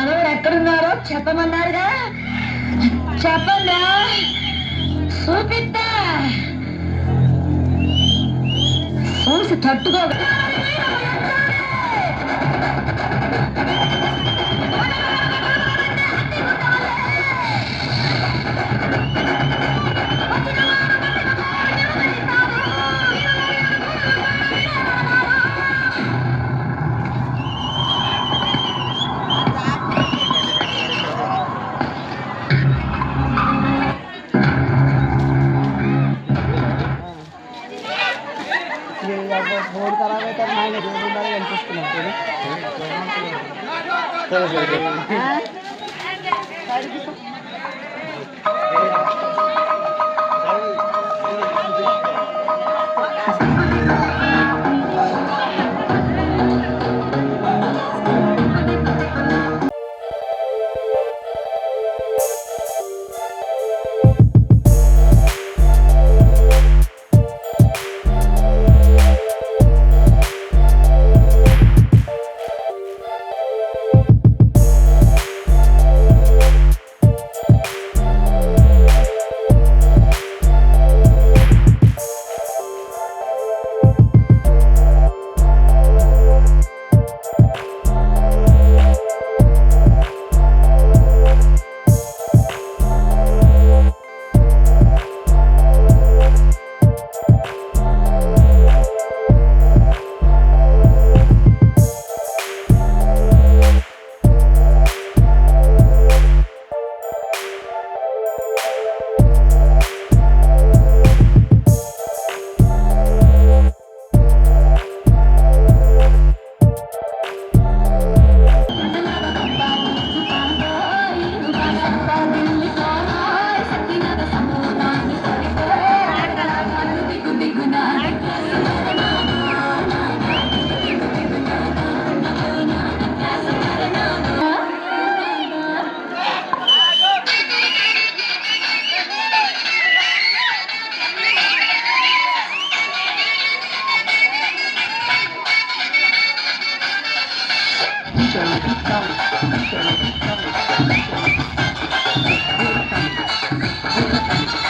మనవడు ఎక్కడున్నారో చెప్పమన్నారుగా. చెప్పండా. చూపిస్తా. చూసి తట్టుకో. Thank you.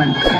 government.